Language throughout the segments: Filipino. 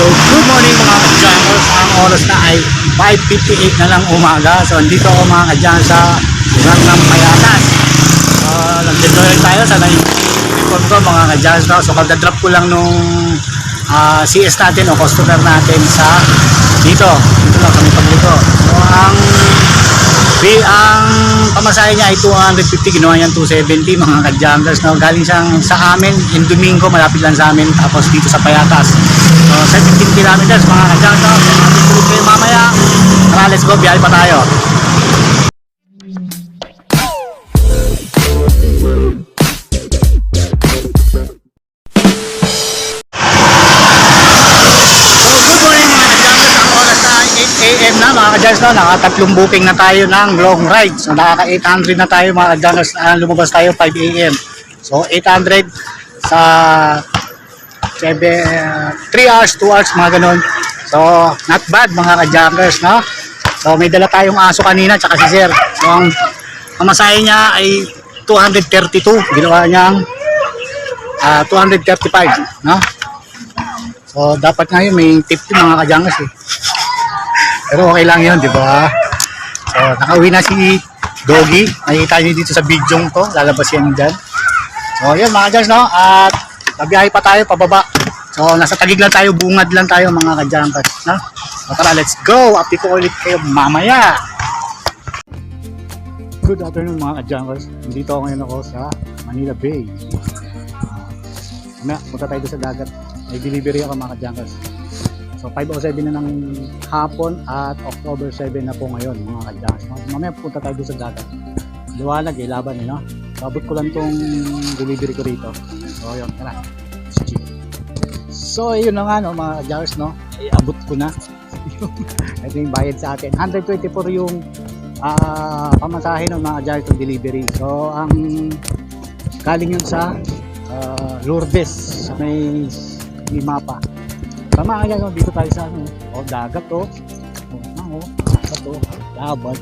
So, good morning mga kadyangos. Ang oras na ay 5.58 na lang umaga. So, andito ako mga kadyangos sa lugar ng Payatas. So, nag-enjoy tayo sa nai-inform ko mga. No? So, kada-drop ko lang nung ah, CS natin o customer natin sa dito. Dito lang kami pagluto. So, ang ang pamasahe niya ay 250, ginawa niyang 270 mga kadyangers. No? Galing siyang sa amin, in Domingo, malapit lang sa amin, tapos dito sa Payatas. So, 17 kilometers mga kayo mamaya. Tara, let's go, biyahe pa tayo. Na mga kadyangers. No? Nakatatlong booking na tayo ng long ride. So, nakaka 800 na tayo mga. Ah, lumabas tayo 5 a.m. So, 800 sa 3 hours, 2 hours, mga ganun. So, not bad mga kadyangers, no? So, may dala tayong aso kanina, tsaka si Sir. So, ang pamasahe niya ay 232. Ginawa niyang ah, 235, no? So, dapat ngayon may tip mga kadyangers eh. Pero okay lang yun, di ba? So, nakauwi na si Doggy. Nakikita niyo dito sa video to. Lalabas yan dyan. So, yun mga kadyangers, no? At babiyahe pa tayo, pababa. So, nasa tagig lang tayo, bungad lang tayo mga kadyangers, no? So, tara, let's go! Update ko ulit kayo mamaya! Good afternoon mga kadyangers. Nandito ako ngayon ako sa Manila Bay. Na, punta tayo sa dagat. May delivery ako mga kadyangers. So 5.07 na ng hapon at October 7 na po ngayon mga kadyangers. Mamaya punta tayo sa dagat. Liwanag eh, laban eh, no? Abot ko lang tong delivery ko rito. So yun, tara. So yun na nga no mga kadyangers no. Eh, abot ko na. Ito yung bayad sa atin. 124 yung ah pamasahe ng mga kadyangers ng delivery. So ang galing yun sa ah, Lourdes sa may Limapa. Tama nga yan, dito tayo sa ano, oh, dagat oh. Oh, na, oh, dagat oh, laban.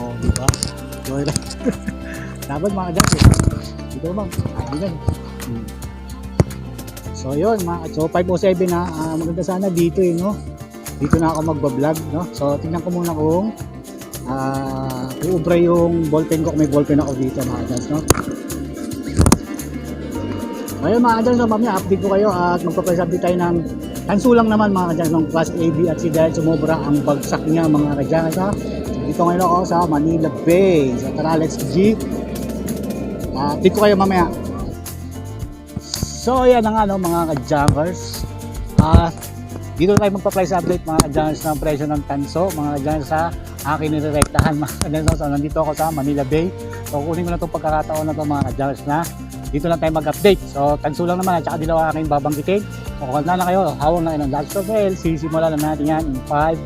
Oh, di? So, yun. laban mga dyan eh. Dito bang, ano yan. Hmm. So yun, mga, so 507 na, ah, maganda sana dito eh, no? Dito na ako magbablog, no? So tingnan ko muna kung ah, uubra yung ballpen ko kung may ballpen ako dito mga dyan, no? Ngayon mga kadyan, so mamaya update ko kayo at magpa-press update tayo ng tanso lang naman mga kadyan ng Class AB at si dahil sumobra ang bagsak niya mga kadyan. So, dito ngayon ako sa Manila Bay. So tara, let's G. Uh, update ko kayo mamaya. So yan ang ano mga kadyankers. Ah, dito tayo magpa-price update mga kadyankers ng presyo ng tanso mga kadyankers sa akin nirerektahan mga kadyankers. So nandito ako sa Manila Bay. So kunin ko na itong pagkakataon na to mga kadyankers na dito lang tayo mag-update. So, tanso lang naman at saka dilaw aking babanggitin. So, kung na lang kayo, hawak na kayo ng Last of L. Sisimula na natin yan in 5,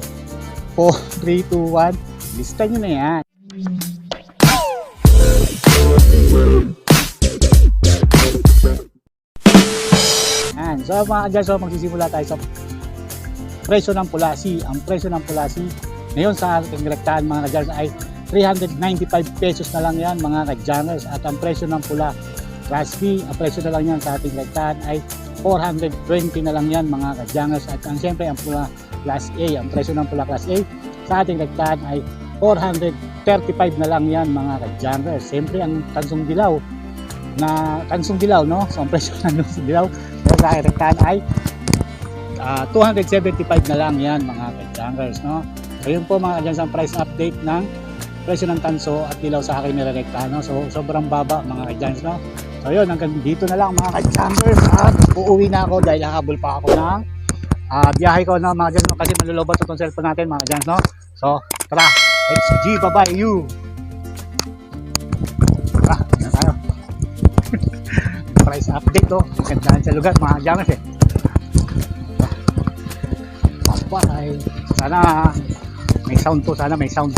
4, 3, 2, 1. Lista nyo na yan. Yan. So, mga kadyan, so magsisimula tayo sa presyo ng pulasi. Ang presyo ng pulasi ngayon sa ating rektahan mga kadyan ay 395 pesos na lang yan mga kadyaners at ang presyo ng pula Class B, ang presyo na lang yan sa ating rektahan ay 420 na lang yan mga kadyangers at ang siyempre ang pula Class A, ang presyo ng pula Class A sa ating rektahan ay 435 na lang yan mga kadyangers. Siyempre ang tansong dilaw na tansong dilaw no, so ang presyo ng tansong dilaw sa ating rektahan ay ah, 275 na lang yan mga kadyangers no. So yun po mga kadyangers ang price update ng presyo ng tanso at dilaw sa akin nirerektahan no. So sobrang baba mga kadyangers no. So yun, hanggang dito na lang mga ka-jumpers at uuwi na ako dahil hahabol pa ako ng ah, biyahe ko na mga dyan, kasi malulobat itong cellphone natin mga dyan, no? So, tara, let's G, bye-bye you! Tara, yan tayo. Price update to, magandaan sa lugar mga jammers eh. Bye-bye! Sana may sound to, sana may sound.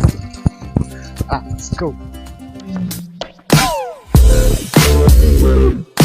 Ah, let's go! Word.